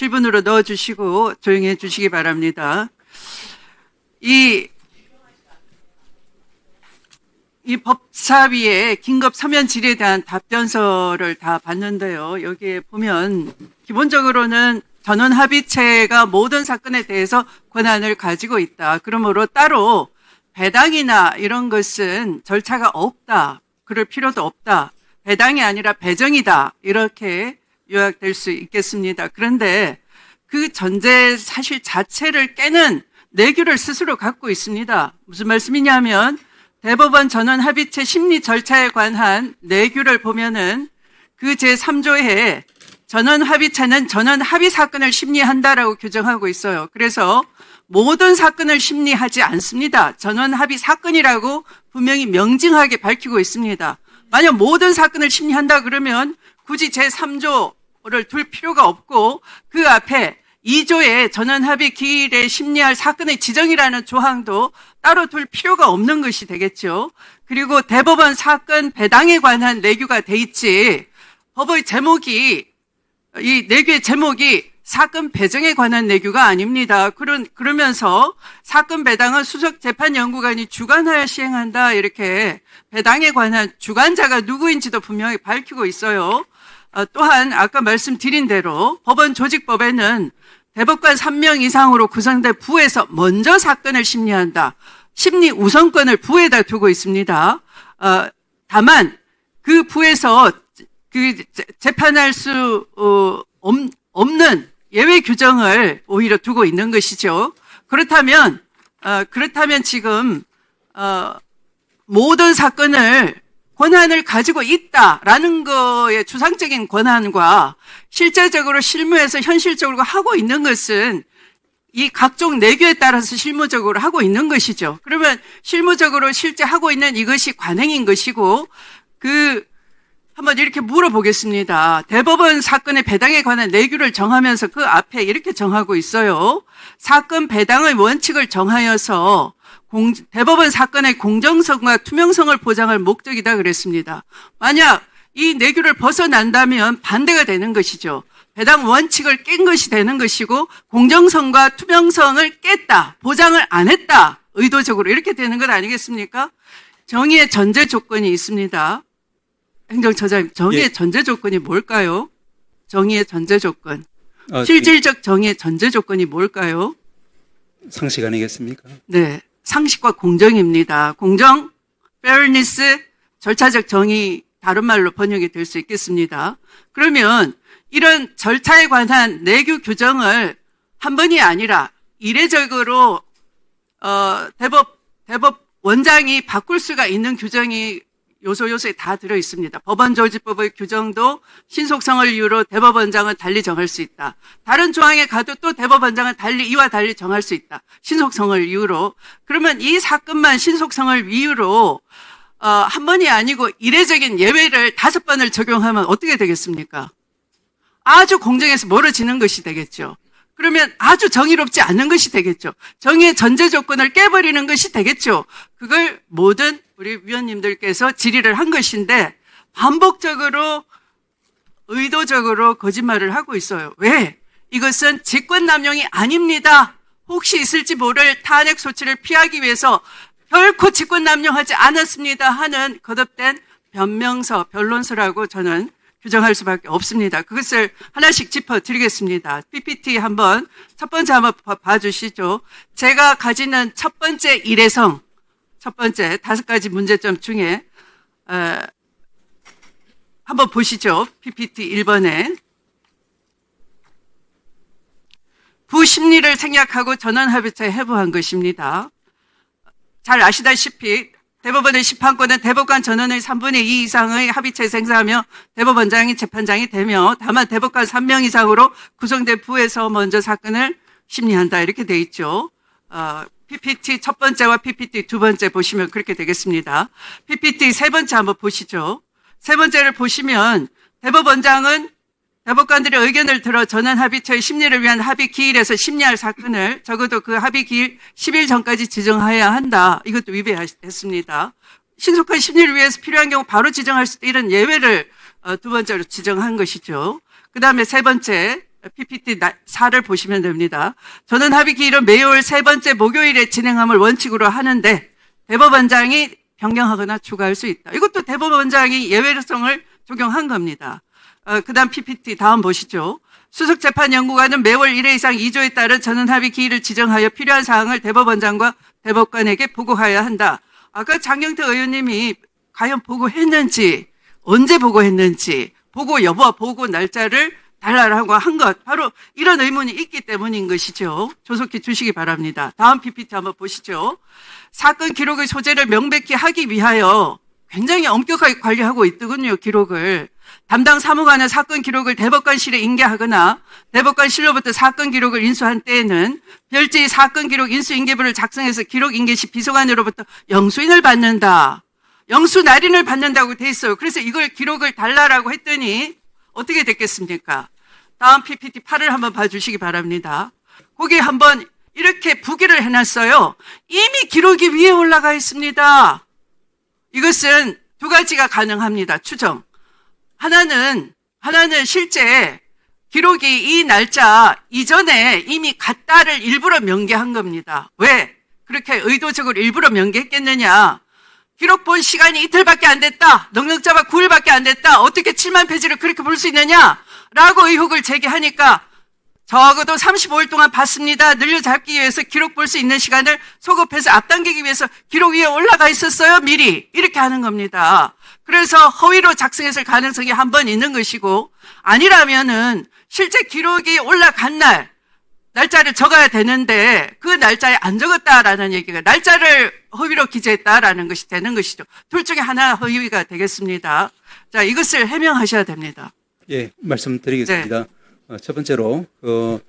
7분으로 넣어주시고 조용히 해주시기 바랍니다. 이, 이 법사위의 긴급 서면 질의에 대한 답변서를 다 봤는데요. 여기에 보면 기본적으로는 전원 합의체가 모든 사건에 대해서 권한을 가지고 있다. 그러므로 따로 배당이나 이런 것은 절차가 없다. 그럴 필요도 없다. 배당이 아니라 배정이다. 이렇게 요약될 수 있겠습니다. 그런데 그 전제 사실 자체를 깨는 내규를 스스로 갖고 있습니다. 무슨 말씀이냐면 대법원 전원 합의체 심리 절차에 관한 내규를 보면은 그 제3조에 전원 합의체는 전원 합의 사건을 심리한다라고 규정하고 있어요. 그래서 모든 사건을 심리하지 않습니다. 전원 합의 사건이라고 분명히 명징하게 밝히고 있습니다. 만약 모든 사건을 심리한다 그러면 굳이 제3조 를 둘 필요가 없고 그 앞에 2조에 전원 합의 기일에 심리할 사건의 지정이라는 조항도 따로 둘 필요가 없는 것이 되겠죠. 그리고 대법원 사건 배당에 관한 내규가 돼 있지 법의 제목이 이 내규의 제목이 사건 배정에 관한 내규가 아닙니다. 그런, 그러면서 사건 배당은 수석 재판 연구관이 주관하여 시행한다. 이렇게 배당에 관한 주관자가 누구인지도 분명히 밝히고 있어요. 어, 또한 아까 말씀드린 대로 법원 조직법에는 대법관 3명 이상으로 구성된 부에서 먼저 사건을 심리한다. 심리 우선권을 부에다 두고 있습니다. 어, 다만 그 부에서 그 재- 재판할 수 어, 없- 없는 예외 규정을 오히려 두고 있는 것이죠. 그렇다면 어, 그렇다면 지금 어, 모든 사건을 권한을 가지고 있다라는 거의 추상적인 권한과 실제적으로 실무에서 현실적으로 하고 있는 것은 이 각종 내규에 따라서 실무적으로 하고 있는 것이죠. 그러면 실무적으로 실제 하고 있는 이것이 관행인 것이고 그 한번 이렇게 물어보겠습니다. 대법원 사건의 배당에 관한 내규를 정하면서 그 앞에 이렇게 정하고 있어요. 사건 배당의 원칙을 정하여서 공- 대법원 사건의 공정성과 투명성을 보장할 목적이다 그랬습니다. 만약 이 내규를 벗어난다면 반대가 되는 것이죠. 배당 원칙을 깬 것이 되는 것이고 공정성과 투명성을 깼다, 보장을 안 했다, 의도적으로 이렇게 되는 것 아니겠습니까? 정의의 전제 조건이 있습니다. 행정처장님, 정의의 예. 전제 조건이 뭘까요? 정의의 전제 조건. 어, 실질적 정의의 전제 조건이 뭘까요? 상식 아니겠습니까? 네. 상식과 공정입니다. 공정, fairness, 절차적 정의, 다른 말로 번역이 될 수 있겠습니다. 그러면 이런 절차에 관한 내규 규정을 한 번이 아니라 이례적으로 어, 대법 대법 원장이 바꿀 수가 있는 규정이 요소 요소에 다 들어 있습니다. 법원 조직법의 규정도 신속성을 이유로 대법원장은 달리 정할 수 있다. 다른 조항에 가도 또 대법원장은 달리 이와 달리 정할 수 있다. 신속성을 이유로. 그러면 이 사건만 신속성을 이유로 어, 한 번이 아니고 이례적인 예외를 다섯 번을 적용하면 어떻게 되겠습니까? 아주 공정에서 멀어지는 것이 되겠죠. 그러면 아주 정의롭지 않은 것이 되겠죠. 정의의 전제 조건을 깨버리는 것이 되겠죠. 그걸 모든 우리 위원님들께서 질의를 한 것인데 반복적으로 의도적으로 거짓말을 하고 있어요. 왜? 이것은 직권남용이 아닙니다. 혹시 있을지 모를 탄핵 소치를 피하기 위해서 결코 직권남용하지 않았습니다 하는 거듭된 변명서, 변론서라고 저는 규정할 수밖에 없습니다. 그것을 하나씩 짚어드리겠습니다. PPT 한번 첫 번째 한번 봐- 봐주시죠. 제가 가지는 첫 번째 일회성, 첫 번째 다섯 가지 문제점 중에 어, 한번 보시죠. PPT 1번에 부심리를 생략하고 전원합의체에 해부한 것입니다. 잘 아시다시피 대법원의 심판권은 대법관 전원의 3분의 2 이상의 합의체에서 행사하며 대법원장이 재판장이 되며 다만 대법관 3명 이상으로 구성된 부에서 먼저 사건을 심리한다 이렇게 돼 있죠. 어, PPT 첫 번째와 PPT 두 번째 보시면 그렇게 되겠습니다. PPT 세 번째 한번 보시죠. 세 번째를 보시면 대법원장은 대법관들의 의견을 들어 전원 합의체의 심리를 위한 합의 기일에서 심리할 사건을 적어도 그 합의 기일 10일 전까지 지정해야 한다. 이것도 위배했습니다. 신속한 심리를 위해서 필요한 경우 바로 지정할 수 있다. 이런 예외를 어, 두 번째로 지정한 것이죠. 그 다음에 세 번째 PPT 4를 보시면 됩니다. 저는 합의 기일은 매월 세 번째 목요일에 진행함을 원칙으로 하는데 대법원장이 변경하거나 추가할 수 있다. 이것도 대법원장이 예외성을 적용한 겁니다. 어, 그 다음 PPT 다음 보시죠. 수석재판연구관은 매월 1회 이상 2조에 따른 전원합의 기일을 지정하여 필요한 사항을 대법원장과 대법관에게 보고하여야 한다. 아까 장경태 의원님이 과연 보고했는지, 언제 보고했는지, 보고 여부와 보고 날짜를 달라라고 한 것, 바로 이런 의문이 있기 때문인 것이죠. 조속히 주시기 바랍니다. 다음 PPT 한번 보시죠. 사건 기록의 소재를 명백히 하기 위하여 굉장히 엄격하게 관리하고 있더군요, 기록을. 담당 사무관은 사건 기록을 대법관실에 인계하거나 대법관실로부터 사건 기록을 인수한 때에는 별지의 사건 기록 인수 인계부를 작성해서 기록 인계 시 비서관으로부터 영수인을 받는다. 영수 날인을 받는다고 돼 있어요. 그래서 이걸 기록을 달라라고 했더니 어떻게 됐겠습니까? 다음 PPT 8을 한번 봐주시기 바랍니다. 거기 한번 이렇게 부기를 해놨어요. 이미 기록이 위에 올라가 있습니다. 이것은 두 가지가 가능합니다. 추정. 하나는, 하나는 실제 기록이 이 날짜 이전에 이미 갔다를 일부러 명기한 겁니다. 왜? 그렇게 의도적으로 일부러 명기했겠느냐? 기록 본 시간이 이틀밖에 안 됐다. 능력자가 9일밖에 안 됐다. 어떻게 7만 페이지를 그렇게 볼 수 있느냐? 라고 의혹을 제기하니까 적어도 35일 동안 봤습니다. 늘려잡기 위해서 기록 볼 수 있는 시간을 소급해서 앞당기기 위해서 기록 위에 올라가 있었어요. 미리. 이렇게 하는 겁니다. 그래서 허위로 작성했을 가능성이 한 번 있는 것이고 아니라면은 실제 기록이 올라간 날 날짜를 적어야 되는데 그 날짜에 안 적었다라는 얘기가 날짜를 허위로 기재했다라는 것이 되는 것이죠. 둘 중에 하나 허위가 되겠습니다. 자, 이것을 해명하셔야 됩니다. 예, 말씀드리겠습니다. 어, 첫 번째로 어,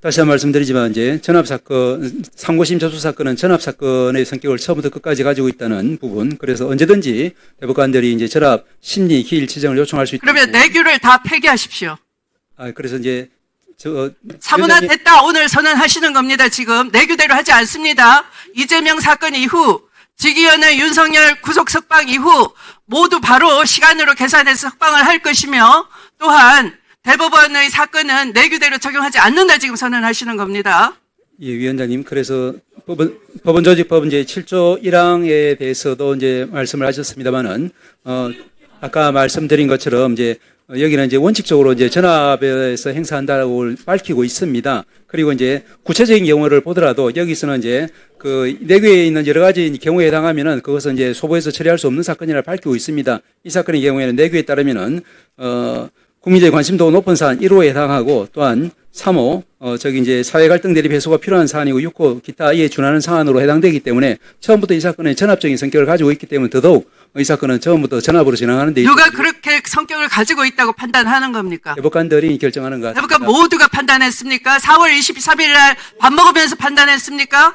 다시 한번 말씀드리지만 이제 전압 사건, 상고심 저수 사건은 전압 사건의 성격을 처음부터 끝까지 가지고 있다는 부분. 그래서 언제든지 대법관들이 이제 전압 심리 기일 지정을 요청할 수 있다. 그러면 내규를 다 폐기하십시오. 아, 그래서 이제 저 사문화 위원장님- 됐다 오늘 선언하시는 겁니다. 지금 내규대로 하지 않습니다. 이재명 사건 이후 지기현의 윤석열 구속 석방 이후 모두 바로 시간으로 계산해서 석방을 할 것이며 또한 대법원의 사건은 내규대로 적용하지 않는다 지금 선언하시는 겁니다. 예, 위원장님. 그래서 법원, 법원 조직법 이제 7조 1항에 대해서도 이제 말씀을 하셨습니다만은, 어, 아까 말씀드린 것처럼 이제 어, 여기는 이제 원칙적으로 이제 전압에서 행사한다고 밝히고 있습니다. 그리고 이제 구체적인 경우를 보더라도 여기서는 이제 그 내규에 있는 여러 가지 경우에 해당하면은 그것은 이제 소부에서 처리할 수 없는 사건이라 밝히고 있습니다. 이 사건의 경우에는 내규에 따르면은 어 국민적인 관심도 높은 사안 1호에 해당하고 또한 3호 어 저기 이제 사회 갈등 대립 해소가 필요한 사안이고 6호 기타 이에 준하는 사안으로 해당되기 때문에 처음부터 이 사건은 전압적인 성격을 가지고 있기 때문에 더더욱 이 사건은 처음부터 전압으로 진행하는 데 누가 그렇게 성격을 가지고 있다고 판단하는 겁니까? 대법관들이 결정하는 것 대법관 같습니다. 모두가 판단했습니까? 4월 23일 날 밥 먹으면서 판단했습니까?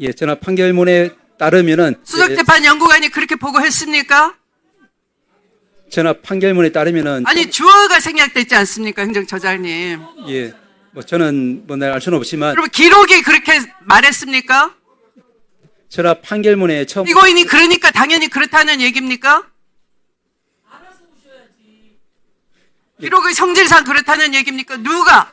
예, 전압 판결문에 따르면은 예, 수석재판 연구관이 그렇게 보고했습니까? 전압 판결문에 따르면은 아니 주어가 생략됐지 않습니까, 행정처장님? 예, 뭐 저는 뭐알 수는 없지만 그러면 기록이 그렇게 말했습니까? 전압 판결문에 처음 피고인이 그러니까 당연히 그렇다는 얘기입니까? 기록의 성질상 그렇다는 얘기입니까? 누가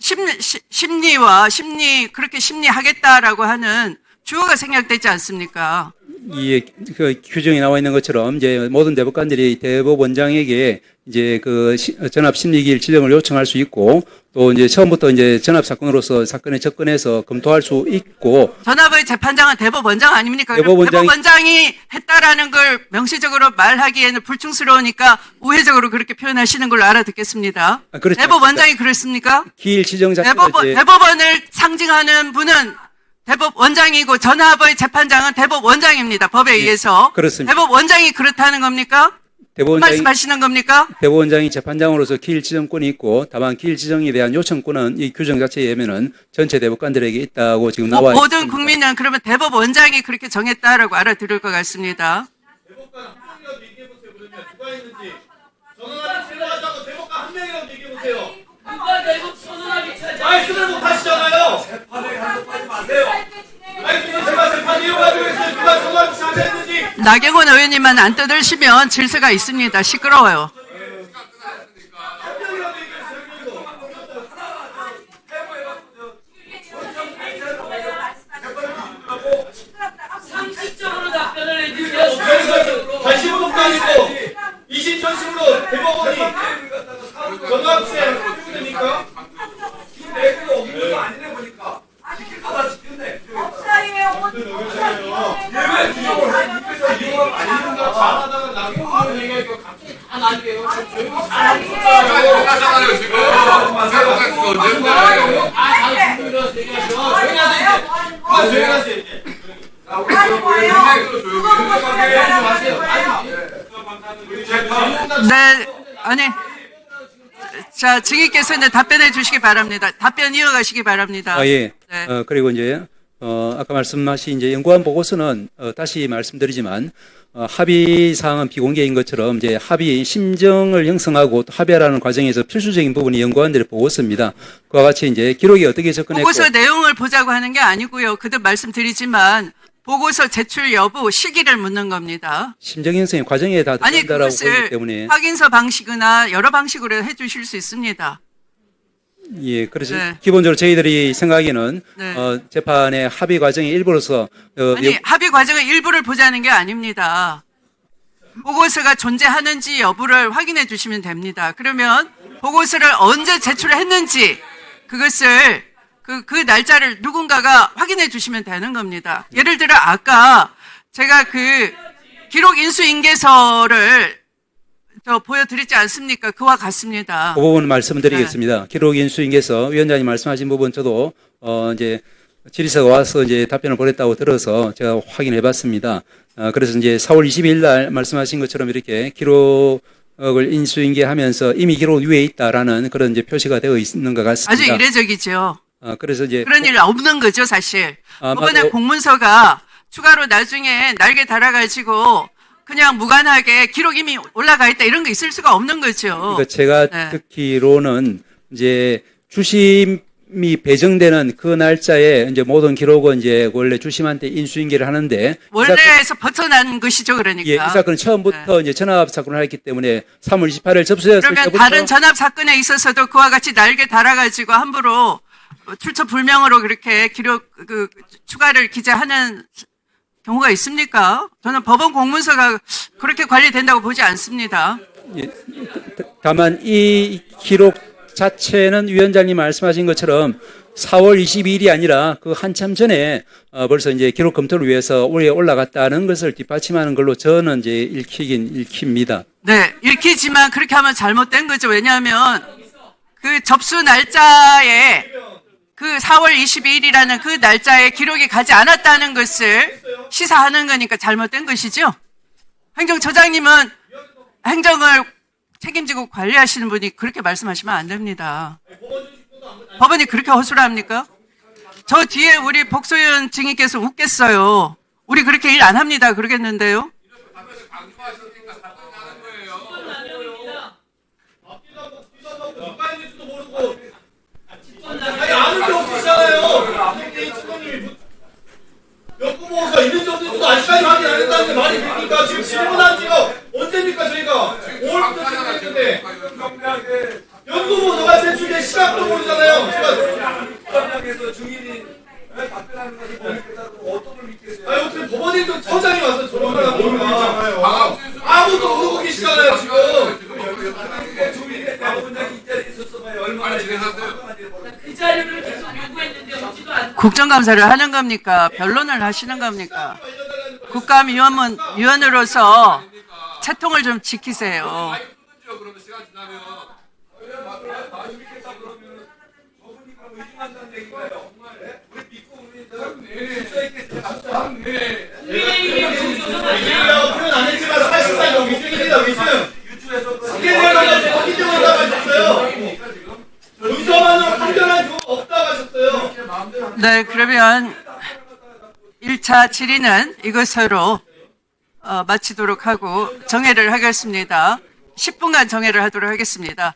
심리, 시- 심리와 심리 그렇게 심리하겠다라고 하는 주어가 생략되지 않습니까? 이 그 규정이 나와 있는 것처럼 이제 모든 대법관들이 대법원장에게 이제 그 시- 전압 심리기일 지정을 요청할 수 있고 또 이제 처음부터 이제 전압 사건으로서 사건에 접근해서 검토할 수 있고 전압의 재판장은 대법원장 아닙니까? 그럼 대법원장이- 대법원장이 했다라는 걸 명시적으로 말하기에는 불충스러우니까 우회적으로 그렇게 표현하시는 걸로 알아듣겠습니다. 아, 그렇지 대법원장이 그랬습니까? 기일 지정 자체가 대법원, 대법원을 상징하는 분은 대법 원장이고 전압의 재판장은 대법 원장입니다. 법에 의해서. 그렇습니다. 대법 원장이 그렇다는 겁니까? 대법원장이 말씀하시는 겁니까? 대법원장이 재판장으로서 기일 지정권이 있고 다만 기일 지정에 대한 요청권은 이 규정 자체에 의하면은 전체 대법관들에게 있다고 지금 나와 모든 있습니다. 국민은 그러면 대법원장이 그렇게 정했다라고 알아들을 것 같습니다. 전원합의 제거하자고 대법관 한 명이라도 얘기해 보세요. 누가 내국 선언하기 차지? 말씀을 나경원 의원님만 안 떠들시면 질서가 있습니다. 시끄러워요. 관심은 국가이고 이신전심으로 대법원이 전학생 조용하세요 이제. 네, 아니. 자, 증인께서는 답변해 주시기 바랍니다. 답변 이어가시기 바랍니다. 아, 예. 네. 어, 그리고 이제, 어, 아까 말씀하신 이제 연구원 보고서는, 어, 다시 말씀드리지만, 어, 합의 사항은 비공개인 것처럼 이제 합의 심정을 형성하고 또 합의하라는 과정에서 필수적인 부분이 연구원들의 보고서입니다. 그와 같이 이제 기록이 어떻게 접근했고 보고서 내용을 보자고 하는 게 아니고요. 그도 말씀드리지만 보고서 제출 여부 시기를 묻는 겁니다. 심정 형성의 과정에 다 아니 보기 그것을 때문에 확인서 방식이나 여러 방식으로 해주실 수 있습니다. 예, 그래서 네. 기본적으로 저희들이 생각에는 네. 어, 재판의 합의 과정의 일부로서 어, 아니 여- 합의 과정의 일부를 보자는 게 아닙니다. 보고서가 존재하는지 여부를 확인해 주시면 됩니다. 그러면 보고서를 언제 제출했는지 그것을 그, 그 날짜를 누군가가 확인해 주시면 되는 겁니다. 예를 들어 아까 제가 그 기록 인수 인계서를 저 보여드리지 않습니까? 그와 같습니다. 그 부분 말씀드리겠습니다. 기록 인 수인계서 위원장님 말씀하신 부분 저도 어 이제 질의서가 와서 이제 답변을 보냈다고 들어서 제가 확인해 봤습니다. 어, 그래서 이제 4월 22일 날 말씀하신 것처럼 이렇게 기록을 인수인계하면서 이미 기록 위에 있다라는 그런 이제 표시가 되어 있는 것 아주 같습니다. 이례적이죠. 어, 그래서 이제 그런 일 없는 거죠, 사실. 아마도- 법원의 공문서가 추가로 나중에 날개 달아가지고 그냥 무관하게 기록 이미 올라가 있다 이런 거 있을 수가 없는 거죠. 그러니까 제가 네. 듣기로는 이제 주심이 배정되는 그 날짜에 이제 모든 기록은 이제 원래 주심한테 인수인계를 하는데 원래에서 벗어난 것이죠, 그러니까. 예, 이 사건은 처음부터 이제 전압 사건을 했기 때문에 3월 28일 접수했을 그러면 때부터 다른 전압 사건에 있어서도 그와 같이 날개 달아가지고 함부로 출처 불명으로 그렇게 기록 그 추가를 기재하는 경우가 있습니까? 저는 법원 공문서가 그렇게 관리된다고 보지 않습니다. 다만 이 기록 자체는 위원장님 말씀하신 것처럼 4월 22일이 아니라 그 한참 전에 어, 벌써 이제 기록 검토를 위해서 올해 올라갔다는 것을 뒷받침하는 걸로 저는 이제 읽히긴 읽힙니다. 네, 읽히지만 그렇게 하면 잘못된 거죠. 왜냐하면 그 접수 날짜에 그 4월 22일이라는 그 날짜에 기록이 가지 않았다는 것을 시사하는 거니까 잘못된 것이죠. 행정처장님은 행정을 책임지고 관리하시는 분이 그렇게 말씀하시면 안 됩니다. 법원이 그렇게 허술합니까? 저 뒤에 우리 복소연 증인께서 웃겠어요. 우리 그렇게 일 안 합니다. 그러겠는데요. 누가 있는지도 모르고. 아니 아는 게 없으시잖아요. 역부모가 있는지 없는지도 아직까지 확인 안 했다는데 말이 됩니까? 지금 질문한 지가 언제입니까 저희가? 5월부터 질문했는데 연구보고서가 제출된 시각도 모르잖아요. 제가 에서 증인이 답변하는 것을 보니까 어떤 걸 믿겠어요? 아니 어떻게 법원에 좀 처장이 와서 저런 걸 모르니까 아무도 모르고 계시잖아요 지금. 증인이 대법원장이 이 자리에 있었어봐요. 얼마나 지냈어요? 그 자료를 국정감사를 하는 겁니까? 변론을 하시는 겁니까? 국감위원은 위원으로서 채통을 좀 지키세요. 올라가셨어요 문서만으로 판결한 경우 없다고 하셨어요. 네, 그러면 1차 질의는 이것으로 어, 마치도록 하고 정회를 하겠습니다. 10분간 정회를 하도록 하겠습니다.